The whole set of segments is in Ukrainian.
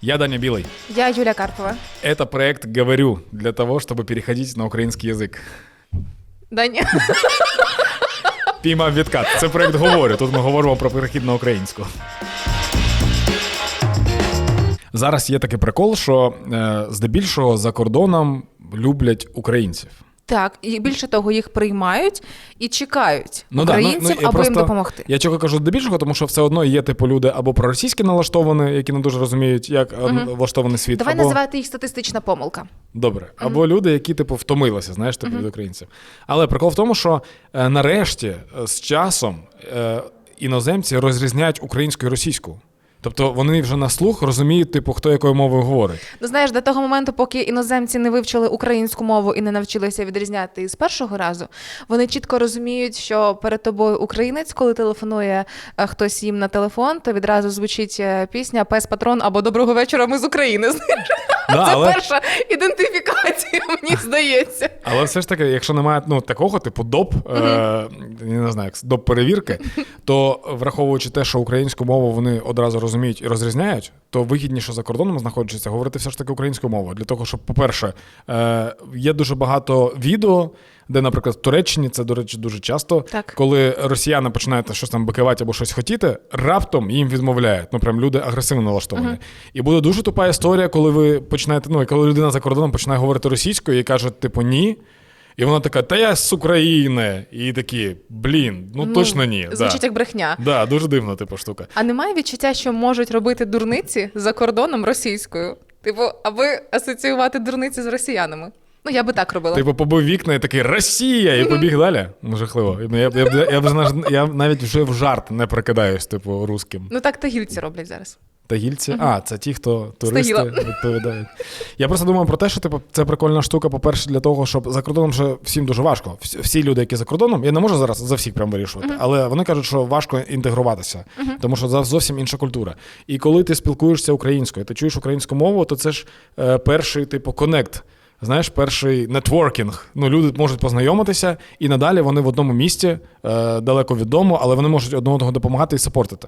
Я Даня Билый. Я Юля Карпова. Это проект «Говорю» для того, чтобы переходить на український язик. Даня. Піймав відкат. Це проект «Говорю». Тут ми говоримо про перехід на українську. Зараз є такий прикол, що е, здебільшого за кордоном люблять українців. Так, і більше того, їх приймають і чекають Ну да, ну, українців, я аби просто- їм допомогти. Я чого кажу здебільшого, тому що все одно є типу люди або проросійські налаштовані, які не дуже розуміють, як е, влаштований світ. Давай або... називати їх статистична помилка. Добре. Або люди, які, типу, втомилися, знаєш, типу, від українців. Але прикол в тому, що е, нарешті е, з часом е, іноземці розрізняють українську і російську. Тобто вони вже на слух розуміють, типу, хто якою мовою говорить. Ну знаєш, до того моменту, поки іноземці не вивчили українську мову і не навчилися відрізняти з першого разу, вони чітко розуміють, що перед тобою українець, коли телефонує е, хтось їм на телефон, то відразу звучить е, пісня Пес Патрон або Доброго вечора, ми з України. Знаєш, Да, це але, перша ідентифікація, мені здається. але все ж таки, якщо немає ну, такого, типу, доп, е, я не знаю, доп перевірки, то враховуючи те, що українську мову вони одразу розуміють і розрізняють, то вигідніше за кордоном знаходячися говорити все ж таки українською мовою. Для того, щоб, по-перше, е, є дуже багато відео, де, наприклад, в Туреччині це, до речі, дуже часто, Так. коли росіяни починають щось там бикувати або щось хотіти, раптом їм відмовляють. Ну прям люди агресивно налаштовані. І буде дуже тупа історія, коли ви починаєте, ну коли людина за кордоном починає говорити російською і каже, типу, ні. І вона така, та я з України. І такі, блін, ну, точно ні. Звучить да. як брехня. Да, дуже дивна, типу, штука. А немає відчуття, що можуть робити дурниці за кордоном російською? Типу, аби асоціювати дурниці з росіянами. Ну, я би так робила. Типу, побив вікна і такий Росія! І побіг далі. Ну, жахливо. Я, я, я, я, вже наж- я навіть вже в жарт не прикидаюсь, типу, русським. Ну так тагільці роблять зараз. Тагільці? А, це ті, хто туристи Стагіла. відповідають. Я просто думаю про те, що типу, це прикольна штука, по-перше, для того, щоб за кордоном вже всім дуже важко. Всі, люди, які за кордоном, я не можу зараз за всіх прям вирішувати, але вони кажуть, що важко інтегруватися, тому що зовсім інша культура. І коли ти спілкуєшся українською, ти чуєш українську мову, то це ж е, перший, типу, коннект. Знаєш, перший нетворкінг. Ну, люди можуть познайомитися, і надалі вони в одному місті, е, далеко від дому, але вони можуть одне одного допомагати і сапортити.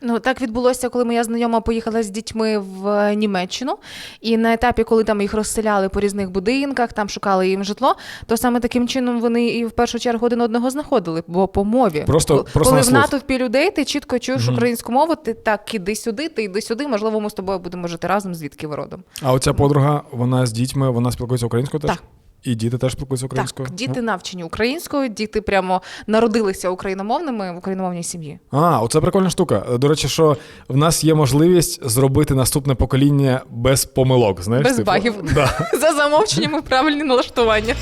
Ну так відбулося, коли моя знайома поїхала з дітьми в Німеччину, і на етапі, коли там їх розселяли по різних будинках, там шукали їм житло, то саме таким чином вони і в першу чергу один одного знаходили, бо по мові. Просто- Коли- просто коли на в натовпі людей ти чітко чуєш українську мову, ти так іди сюди, ти йди сюди. Можливо, ми з тобою будемо жити разом, звідки ви родом. А оця подруга, вона з дітьми, вона спілкується українською теж? Так. І діти теж спілкуються українською? Так, діти навчені українською, діти прямо народилися україномовними в україномовній сім'ї. А, оце прикольна штука. До речі, що в нас є можливість зробити наступне покоління без помилок. Знаєш, Без типу? багів. Да. За замовченнями правильні налаштування.